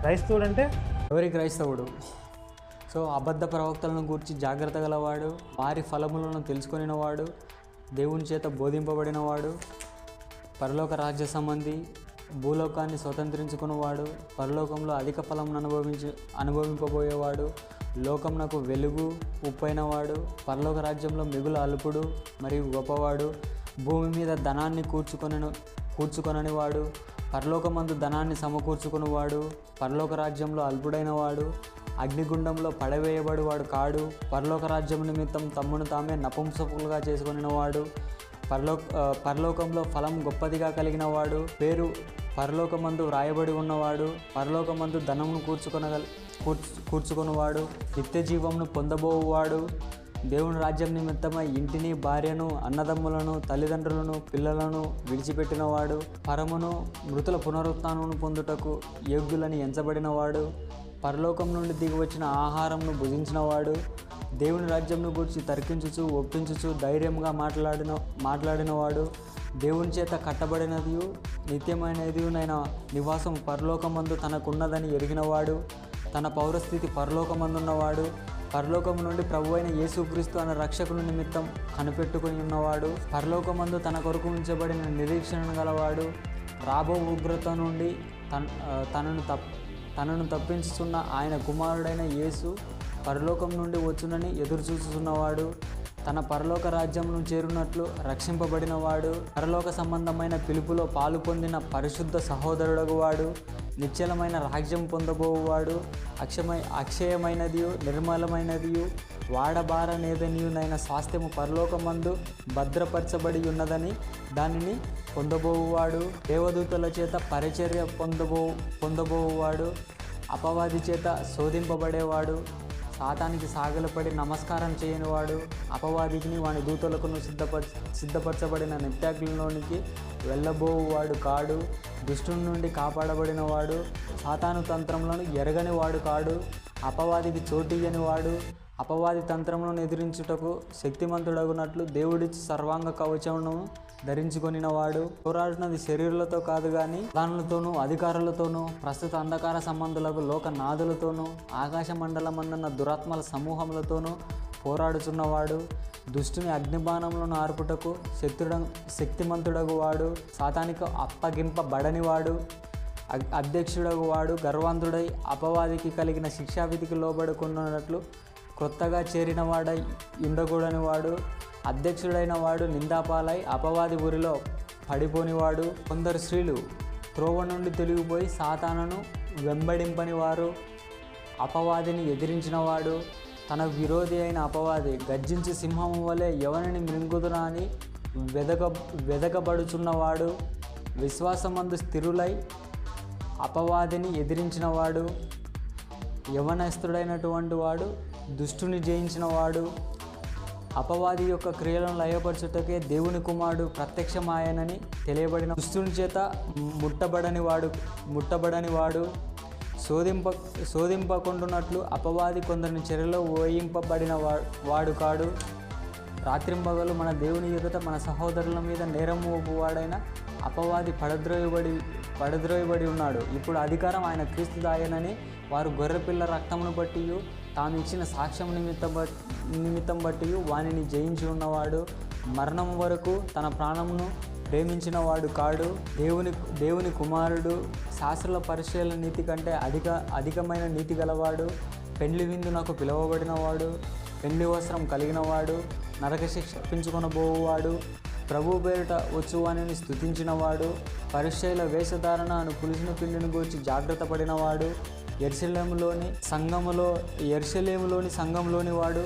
క్రైస్తవుడు అంటే ఎవరి క్రైస్తవుడు? సో అబద్ధ ప్రవక్తలను గూర్చి జాగ్రత్త గలవాడు వారి ఫలములను తెలుసుకొనినవాడు దేవుని చేత బోధింపబడినవాడు పరలోక రాజ్య సంబంధి భూలోకాన్ని స్వతంత్రించుకున్నవాడు పరలోకంలో అధిక ఫలం అనుభవించి అనుభవింపబోయేవాడు లోకమునకు వెలుగు ఉప్పైనవాడు పరలోక రాజ్యంలో మిగులు అల్పుడు మరియు గొప్పవాడు భూమి మీద ధనాన్ని కూర్చుకొని కూర్చుకొనని వాడు పరలోకమందు ధనాన్ని సమకూర్చుకునివాడు పరలోక రాజ్యంలో అల్పుడైన వాడు అగ్నిగుండంలో పడవేయబడి వాడు కాడు పరలోక రాజ్యం నిమిత్తం తమ్మును తామే నపుంసకులుగా చేసుకొనినవాడు పరలో పరలోకంలో ఫలం గొప్పదిగా కలిగిన వాడు పేరు పరలోకమందు వ్రాయబడి ఉన్నవాడు పరలోకమందు ధనమును కూర్చుకొనగల కూర్చు కూర్చుకొనివాడు నిత్య జీవమును పొందబోవాడు దేవుని రాజ్యం నిమిత్తమై ఇంటిని భార్యను అన్నదమ్ములను తల్లిదండ్రులను పిల్లలను విడిచిపెట్టినవాడు పరమును మృతుల పునరుత్నమును పొందుటకు యోగ్యులని ఎంచబడినవాడు పరలోకం నుండి దిగి వచ్చిన ఆహారంను భుజించినవాడు దేవుని రాజ్యంను గురించి తర్కించుచు ఒప్పించుచు ధైర్యంగా మాట్లాడిన మాట్లాడినవాడు దేవుని చేత కట్టబడినది నిత్యమైనదినైన నివాసం పరలోకమందు తనకున్నదని ఎరిగినవాడు తన పౌరస్థితి పరలోకమందున్నవాడు పరలోకము నుండి ప్రభు అయిన యేసుక్రీస్తు అనే రక్షకుని నిమిత్తం కనిపెట్టుకుని ఉన్నవాడు పరలోకమందు తన కొరకు ఉంచబడిన నిరీక్షణ గలవాడు రాబో ఉగ్రత నుండి తన తనను తప్ తనను తప్పించుతున్న ఆయన కుమారుడైన యేసు పరలోకం నుండి వచ్చునని ఎదురు చూస్తున్నవాడు తన పరలోక రాజ్యంను చేరునట్లు రక్షింపబడినవాడు పరలోక సంబంధమైన పిలుపులో పాలు పొందిన పరిశుద్ధ సహోదరుడగువాడు నిశ్చలమైన రాజ్యం పొందబోవాడు అక్షమై అక్షయమైనదియు నిర్మలమైనదియు వాడబారనేదనియునైన స్వాస్థ్యము పరలోకమందు భద్రపరచబడి ఉన్నదని దానిని పొందబోవువాడు దేవదూతల చేత పరిచర్య పొందబో పొందబోవువాడు అపవాది చేత శోధింపబడేవాడు సాతానికి సాగలపడి నమస్కారం చేయనివాడు అపవాదికిని వాని దూతలకును సిద్ధపర సిద్ధపరచబడిన నిత్యాగ్నిలోనికి వెళ్ళబోవువాడు కాడు. దుష్టుని నుండి కాపాడబడినవాడు సాతాను తంత్రంలో ఎరగని వాడు కాడు. అపవాదికి చోటియని వాడు అపవాది తంత్రములను ఎదిరించుటకు శక్తిమంతుడగునట్లు దేవుడిచ్చి సర్వాంగ కవచమును ధరించుకొనినవాడు. పోరాడినది శరీరులతో కాదు కానీ దానులతోనూ అధికారులతోనూ ప్రస్తుత అంధకార సంబంధులకు లోక నాదులతోనూ ఆకాశ మండలమన్న దురాత్మల సమూహములతోనూ పోరాడుచున్నవాడు. దుష్టుని అగ్నిబాణములను ఆర్పుటకు శత్రుడ శక్తిమంతుడగు వాడు సాతానికి అప్పగింపబడనివాడు. వాడు అధ్యక్షుడగు వాడు గర్వంతుడై అపవాదికి కలిగిన శిక్షావిధికి లోబడుకున్నట్లు క్రొత్తగా చేరిన వాడై ఉండకూడని వాడు అధ్యక్షుడైన వాడు నిందాపాలై అపవాది ఊరిలో పడిపోనివాడు. కొందరు స్త్రీలు త్రోవ నుండి తొలగిపోయి సాతానను వెంబడింపని వారు అపవాదిని ఎదిరించినవాడు తన విరోధి అయిన అపవాది గర్జించి సింహము వలె ఎవరిని మృంగుదునా అని వెదక వెదకబడుచున్నవాడు. విశ్వాసమందు స్థిరులై అపవాదిని ఎదిరించినవాడు యవనస్తుడైనటువంటి వాడు దుష్టుని జయించినవాడు అపవాది యొక్క క్రియలను లయపరచుటకే దేవుని కుమారుడు ప్రత్యక్షమాయనని తెలియబడిన దుష్టుని చేత ముట్టబడని వాడు ముట్టబడని వాడు శోధింప శోధింపకుండునట్లు అపవాది కొందరిని చెరలో ఓయింపబడిన వా- వాడు కాడు. రాత్రింపగలు మన దేవుని ఎదుట మన సహోదరుల మీద నేరం మోపువాడైన అపవాది పడద్రోయబడి పడద్రోయబడి ఉన్నాడు. ఇప్పుడు అధికారం ఆయన క్రీస్తు దాయనని వారు గొర్రెపిల్ల రక్తమును బట్టి తాము ఇచ్చిన సాక్ష్యం నిమిత్తం బట్ నిమిత్తం బట్టి వానిని జయించి ఉన్నవాడు మరణం వరకు తన ప్రాణమును ప్రేమించిన వాడు కాడు. దేవుని దేవుని కుమారుడు శాస్త్రుల పరిశీలన నీతి కంటే అధిక అధికమైన నీతి గలవాడు పెండ్లి విందునకు పిలువబడినవాడు పెండ్లి వస్త్రం కలిగినవాడు నరక శిక్ష తప్పించుకొనబోవాడు ప్రభు పేరిట వచ్చువానిని స్థుతించినవాడు పరిశైల వేషధారణ అను పులిసిన పిండిని గురించి జాగ్రత్త పడినవాడు ఎర్సలేములోని సంఘములో ఎర్సలేములోని సంఘంలోని వాడు